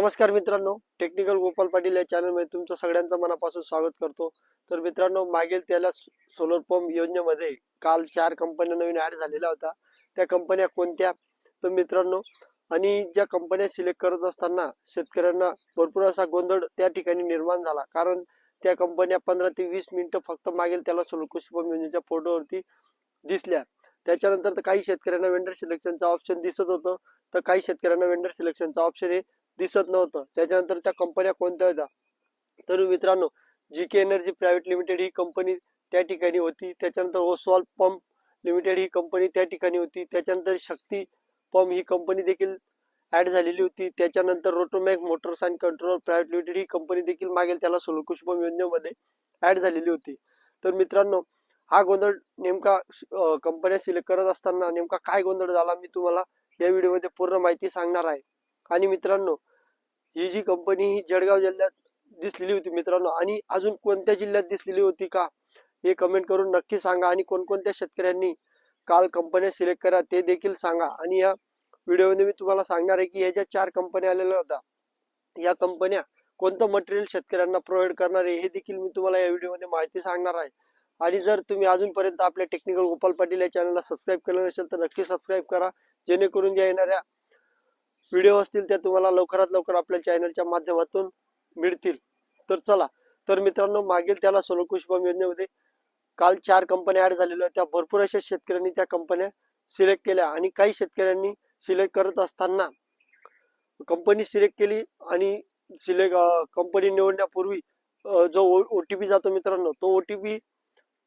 नमस्कार मित्रांनो टेक्निकल गोपाल पाटील या चॅनलमध्ये तुमचं सगळ्यांचं मनापासून स्वागत करतो. तर मित्रांनो मागील त्याला सोलर पंप योजनेमध्ये काल चार कंपन्या नवीन ॲड झालेल्या होत्या. त्या कंपन्या कोणत्या? तर मित्रांनो आणि ज्या कंपन्या सिलेक्ट करत असताना शेतकऱ्यांना भरपूर असा गोंधळ त्या ठिकाणी निर्माण झाला. कारण त्या कंपन्या पंधरा ते वीस मिनिटं फक्त मागेल त्याला सोलर कृषी पंप योजनेच्या फोटोवरती दिसल्या. त्याच्यानंतर तर काही शेतकऱ्यांना वेंडर सिलेक्शनचं ऑप्शन दिसत होतं. तर काही शेतकऱ्यांना वेंडर सिलेक्शनचं ऑप्शन हे दिसत नव्हतं. त्याच्यानंतर त्या कंपन्या कोणत्या होत्या? तर मित्रांनो G K energy private limited ही कंपनी त्या ठिकाणी होती. त्याच्यानंतर ओसवाल पंप लिमिटेड ही कंपनी त्या ठिकाणी होती. त्याच्यानंतर शक्ती पंप ही कंपनी देखील ऍड झालेली होती. त्याच्यानंतर Rotomac motors and control private limited he company देखील मागेल. त्याला सोलकुश योजनेमध्ये ऍड झालेली होती. तर मित्रांनो हा गोंधळ नेमका कंपन्या सिलेक्ट करत असताना नेमका काय गोंधळ झाला मी तुम्हाला या व्हिडिओमध्ये पूर्ण माहिती सांगणार आहे. आणि मित्रांनो ही जी कंपनी ही जळगाव जिल्ह्यात दिसलेली होती मित्रांनो आणि अजून कोणत्या जिल्ह्यात दिसलेली होती का हे कमेंट करून नक्की सांगा. आणि कोणकोणत्या शेतकऱ्यांनी काल कंपन्या सिलेक्ट करा ते देखील सांगा. आणि या व्हिडिओमध्ये मी तुम्हाला सांगणार आहे की ह्याच्या ज्या चार कंपन्या आलेल्या होत्या या कंपन्या कोणतं मटेरियल शेतकऱ्यांना प्रोव्हाइड करणार आहे हे देखील मी तुम्हाला या व्हिडिओमध्ये माहिती सांगणार आहे. आणि जर तुम्ही अजूनपर्यंत आपल्या टेक्निकल गोपाल पाटील या चॅनलला सबस्क्राईब केलं नसेल तर नक्की सबस्क्राईब करा जेणेकरून ज्या येणाऱ्या व्हिडिओ असतील त्या तुम्हाला लवकरात लवकर आपल्या चॅनलच्या माध्यमातून मिळतील. तर चला तर मित्रांनो मागील त्याला सोलर योजनेमध्ये काल चार कंपन्या ॲड झालेल्या होत्या. भरपूर अशा शेतकऱ्यांनी त्या कंपन्या सिलेक्ट केल्या आणि काही शेतकऱ्यांनी सिलेक्ट करत असताना कंपनी सिलेक्ट केली आणि सिलेक्ट कंपनी निवडण्यापूर्वी जो ओ टी पी जातो मित्रांनो तो ओ टी पी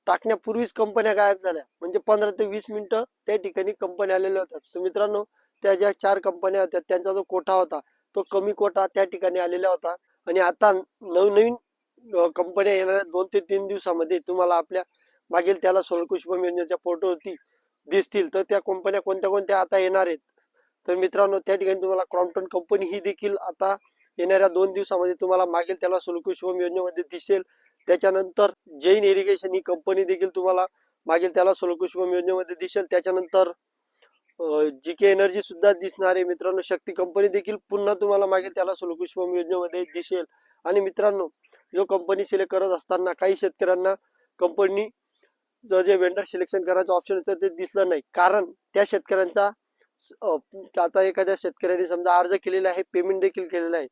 टाकण्यापूर्वीच कंपन्या गायब झाल्या. म्हणजे पंधरा ते वीस मिनिटं त्या ठिकाणी कंपन्या आलेल्या होत्या. तर मित्रांनो त्या ज्या चार कंपन्या होत्या त्यांचा जो कोटा होता तो कमी कोटा त्या ठिकाणी आलेला होता. आणि आता नवनवीन कंपन्या येणाऱ्या दोन ते तीन दिवसामध्ये तुम्हाला आपल्या मागील त्याला सोलर योजनेच्या फोटोवरती दिसतील. तर त्या कंपन्या कोणत्या कोणत्या आता येणार आहेत? तर मित्रांनो त्या ठिकाणी तुम्हाला क्रॉम्प्टन कंपनी ही देखील आता येणाऱ्या दोन दिवसामध्ये तुम्हाला मागील त्याला सुलकुशुभम योजनेमध्ये दिसेल. त्याच्यानंतर जैन इरिगेशन ही कंपनी देखील तुम्हाला मागील त्याला सुलकुशुभम योजनेमध्ये दिसेल. त्याच्यानंतर जी के एनर्जी सुद्धा दिसणार आहे. मित्रांनो शक्ती कंपनी देखील पुन्हा तुम्हाला मागील त्याला सोलर योजनेमध्ये दिसेल. आणि मित्रांनो जो कंपनी सिलेक्ट करत असताना काही शेतकऱ्यांना कंपनी जर जे वेंडर सिलेक्शन करायचं ऑप्शन होतं ते दिसलं नाही. कारण त्या शेतकऱ्यांचा आता एखाद्या शेतकऱ्याने समजा अर्ज केलेला आहे पेमेंट देखील केलेलं आहे.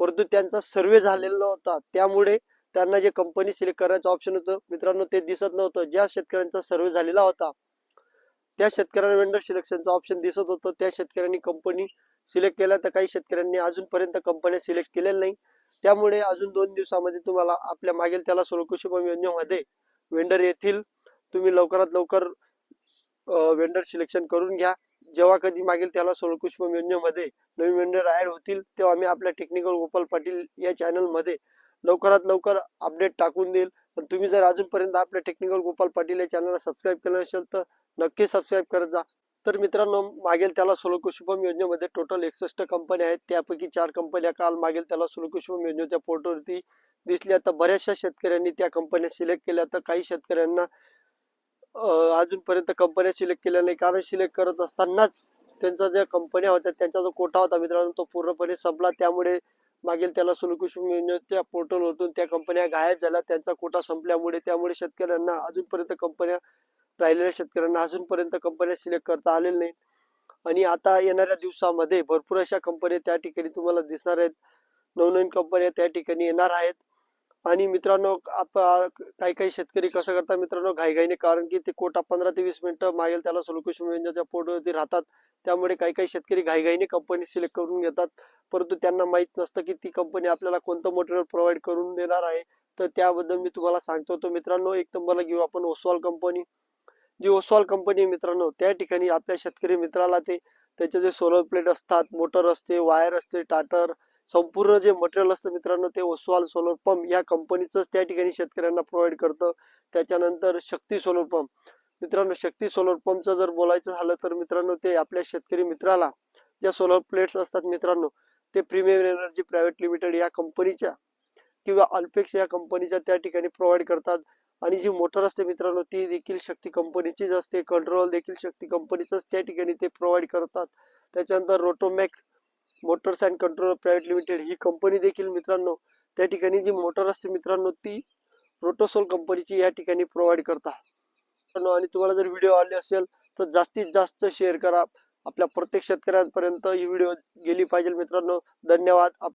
परंतु त्यांचा सर्वे झालेला नव्हता. त्यामुळे त्यांना जे कंपनी सिलेक्ट करायचं ऑप्शन होतं मित्रांनो ते दिसत नव्हतं. ज्या शेतकऱ्यांचा सर्वे झालेला होता त्या शेतकऱ्यांना वेंडर सिलेक्शनचं ऑप्शन दिसत होतं. त्या शेतकऱ्यांनी कंपनी सिलेक्ट केल्या तर काही शेतकऱ्यांनी अजूनपर्यंत कंपन्या सिलेक्ट केलेल्या नाही. त्यामुळे अजून दोन दिवसामध्ये तुम्हाला आपल्या मागील त्याला सोलर योजनेमध्ये वेंडर येतील. तुम्ही लवकरात लवकर वेंडर सिलेक्शन करून घ्या. जेव्हा कधी मागील त्याला सोलर योजनेमध्ये नवीन वेंडर ऍड होतील तेव्हा आम्ही आपल्या टेक्निकल गोपाल पाटील या चॅनलमध्ये लवकरात लवकर अपडेट टाकून देईल. पण तुम्ही जर अजूनपर्यंत आपल्या टेक्निकल गोपाल पाटील या चॅनलला सबस्क्राईब केलं असेल तर नक्की सबस्क्राईब करत जा. तर मित्रांनो मागेल त्याला सोलर योजनेमध्ये टोटल एकसष्ट कंपन्या आहेत. त्यापैकी चार कंपन्या काल मागेल त्याला सोलर योजनेच्या पोर्टलवरती दिसल्या. तर बऱ्याचशा शेतकऱ्यांनी त्या कंपन्या सिलेक्ट केल्या. तर काही शेतकऱ्यांना अजूनपर्यंत कंपन्या सिलेक्ट केल्या नाही. कारण सिलेक्ट करत असतानाच त्यांच्या ज्या कंपन्या होत्या त्यांचा जो कोटा होता मित्रांनो तो पूर्णपणे संपला. त्यामुळे मागील त्याला सुलकुश योजनेच्या पोर्टलवरून त्या कंपन्या गायब झाल्या. त्यांचा कोटा संपल्यामुळे त्यामुळे शेतकऱ्यांना अजूनपर्यंत कंपन्या राहिलेल्या शेतकऱ्यांना अजूनपर्यंत कंपन्या सिलेक्ट करता आलेल्या नाहीत. आणि आता येणाऱ्या दिवसामध्ये भरपूर अशा कंपन्या त्या ठिकाणी तुम्हाला दिसणार आहेत. नवनवीन कंपन्या त्या ठिकाणी येणार आहेत. आणि मित्रांनो आप काही काही शेतकरी कसं करतात मित्रांनो घाईघाईने कारण की ते कोटा पंधरा ते वीस मिनिटं मागेल त्याला सोलकुश योजनेच्या पोटवरती राहतात. त्यामुळे काही काही शेतकरी घाईघाईने कंपनी सिलेक्ट करून घेतात. परंतु त्यांना माहीत नसतं की ती कंपनी आपल्याला कोणतं मटेरियल प्रोव्हाइड करून देणार आहे. तर त्याबद्दल मी तुम्हाला सांगतो. तर मित्रांनो एक नंबरला घेऊ आपण ओसवाल कंपनी जी ओसवाल कंपनी मित्रांनो त्या ठिकाणी आपल्या शेतकरी मित्राला ते त्याचे जे सोलर प्लेट असतात मोटर असते वायर असते टाटर संपूर्ण जे मटेरियल असतं मित्रांनो ते ओसवाल सोलर पंप या कंपनीचंच त्या ठिकाणी शेतकऱ्यांना प्रोव्हाइड करतं. त्याच्यानंतर शक्ती सोलर पंप मित्रांनो शक्ती सोलर पंपचं जर बोलायचं झालं तर मित्रांनो ते आपल्या शेतकरी मित्राला ज्या सोलर प्लेट्स असतात मित्रांनो ते प्रीमियम एनर्जी प्रायव्हेट लिमिटेड या कंपनीच्या किंवा अल्पेक्स या कंपनीच्या त्या ठिकाणी प्रोव्हाइड करतात. आणि जी मोटर असते मित्रांनो ती देखील शक्ती कंपनीचीच असते. कंट्रोल देखील शक्ती कंपनीचंच त्या ठिकाणी ते प्रोव्हाइड करतात. त्याच्यानंतर Rotomac motors and control private limited he company देखील मित्रांनो त्या ठिकाणी जी मोटर असते मित्रांनो ती रोटोसोल कंपनीची या ठिकाणी प्रोव्हाइड करता मित्रांनो, आणि तुम्हाला जर व्हिडिओ आले असेल तर जास्तीत जास्त शेअर करा. आपल्या प्रत्येक शेतकऱ्यांपर्यंत ही व्हिडिओ गेली पाहिजे मित्रांनो. धन्यवाद.